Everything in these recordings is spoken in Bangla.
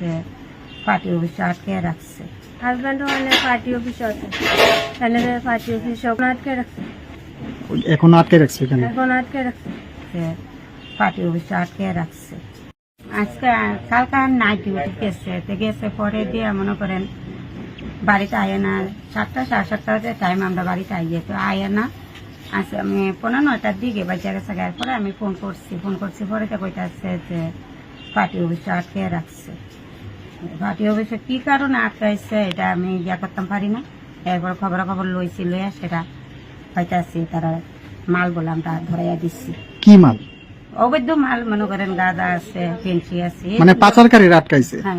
যে পার্টি অফিসে আটকে রাখছে। হাজব্যান্ড মানে পার্টি অফিস আছে। এখানে পার্টি অফিস আটকে রাখছে। এখন আটকে রাখছে এখানে? এখন আটকে রাখছে। পার্টি অফিসে আটকে রাখছে। আজকে কালকে নাইট ডিউটি গেছে তো গেছে পরে দিয়ে মনে করেন বাড়িতে আয় না। সাতটা সাড়ে সাতটা টাইম আমরা বাড়িতে আইয়ে। তো আয় না। আচ্ছা আমি পনেরো নয়টার দিকে বাচ্চা গেছে। পরে আমি ফোন করছি। ফোন করছি পরে তো কইতে আসছে যে পার্টি অফিসে আটকে রাখছে। পার্টি অফিসে কি কারণে আটকাইছে এটা আমি ইয়া করতাম পারি না। এরপর খবর খবর লইছি লইয়া সেটা পাইতাছি তারা মাল বলে আমরা ধরাইয়া দিচ্ছি। কি মাল? অবৈধ মাল মনে করেন গাঁদা আছে পেন্সি আছে মানে পাচারকারীরা আটকাইছে? হ্যাঁ।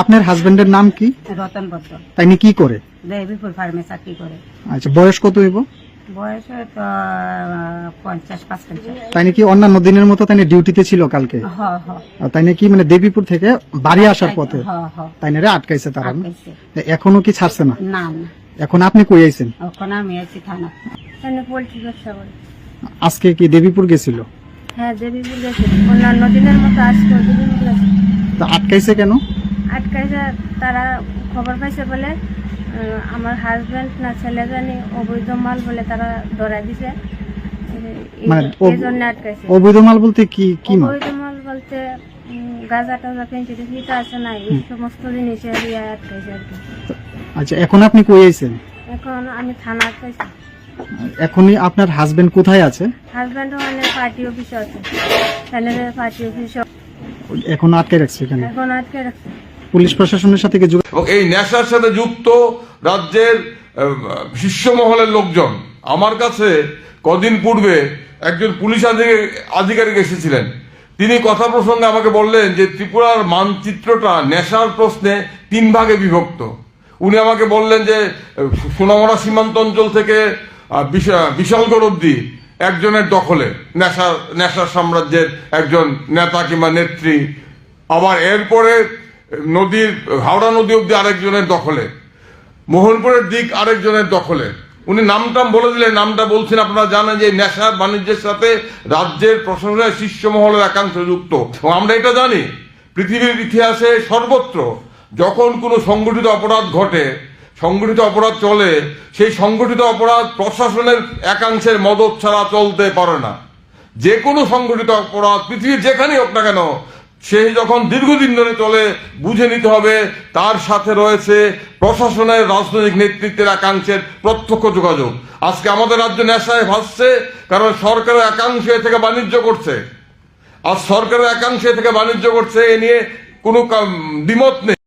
আপনার হাজবেন্ডের নাম কি? রতন বদ্ধ তাই কি করে? দেবীপুর ফার্মে চাকরি করে। আচ্ছা বয়স কত হইব? বয়স পঞ্চাশ তাই নাকি অন্যান্য দিনের মতো তাই ডিউটিতে ছিল কালকে? তাই নাকি মানে দেবীপুর থেকে বাড়ি আসার পথে? তাই না রে আটকাইছে। তারা এখনও কি ছাড়ছে না? না না। এখন আপনি কই আইছেন? আমি থানা। ব্যবসা আজকে কি দেবীপুর গেছিল? হ্যাঁ দেবীপুর গেছে অন্যান্য দিনের মতো আজকে দেবীপুর আটকাইছে কেন? আটকাইছে তারা খবর পাইছে বলে আমার হাজব্যান্ড না ছেলে জানি অবৈধ মাল বলে তারা ধরা দিছে। এই- মানে জন্য আটকাইছে। অবৈধ মাল বলতে কি কি মাল? অবৈধ মাল বলতে গাঁজা টাজা পেঞ্চি টেঞ্চিটা আছে না এই সমস্ত জিনিসের ইয়ে আটকাইছে আর কি। আচ্ছা এখন আপনি কই আইছেন? এখন আমি থানা আটকাইছি। এখনই আপনার হাজবেন্ড কোথায় আছে? হাজব্যান্ড মানে পার্টি অফিস আছে। এখানে পার্টি অফিস এখন আটকে রাখছে এখানে এখন আটকে রাখছে। পুলিশ প্রশাসনের সাথে কি যোগাযোগ এই নেশার সাথে যুক্ত রাজ্যের আহ, শীর্ষ মহলের লোকজন। আমার কাছে কদিন পূর্বে একজন পুলিশ আধিকারিক এসেছিলেন। তিনি কথা প্রসঙ্গে আমাকে বললেন যে ত্রিপুরার মানচিত্রটা নেশার প্রশ্নে তিন ভাগে বিভক্ত। উনি আমাকে বললেন যে সোনামরা সীমান্ত অঞ্চল থেকে বিশা- বিশালগড় অব্দি একজনের দখলে নেশা নেশার সাম্রাজ্যের একজন নেতা কিংবা নেত্রী। আবার এরপরে নদীর হাওড়া নদী অব্দি আরেকজনের দখলে। মোহনপুরের দিক আরেকজনের দখলে। উনি নামটাম বলে দিলেন, নামটা বলছেন, আপনারা জানেন যে নেশা বাণিজ্যের সাথে রাজ্যের প্রশাসনের শীর্ষ মহলের একাংশ যুক্ত। আমরা এটা জানি, পৃথিবীর ইতিহাসে সর্বত্র যখন কোনো সংগঠিত অপরাধ ঘটে, সংগঠিত অপরাধ চলে, সেই সংগঠিত অপরাধ প্রশাসনের একাংশের মদত ছাড়া চলতে পারে না। যে কোনো সংগঠিত অপরাধ, পৃথিবীর যেখানেই হোক না কেন সেই যখন দীর্ঘদিন ধরে চলে, বুঝে নিতে হবে, তার সাথে রয়েছে প্রশাসনের রাজনৈতিক নেতৃত্বের একাংশের প্রত্যক্ষ যোগাযোগ। আজকে আমাদের রাজ্য নেশায় ভাসছে, কারণ সরকারের একাংশ এ থেকে বাণিজ্য করছে। আর সরকারের একাংশ থেকে বাণিজ্য করছে, এ নিয়ে কোনো দ্বিমত নেই।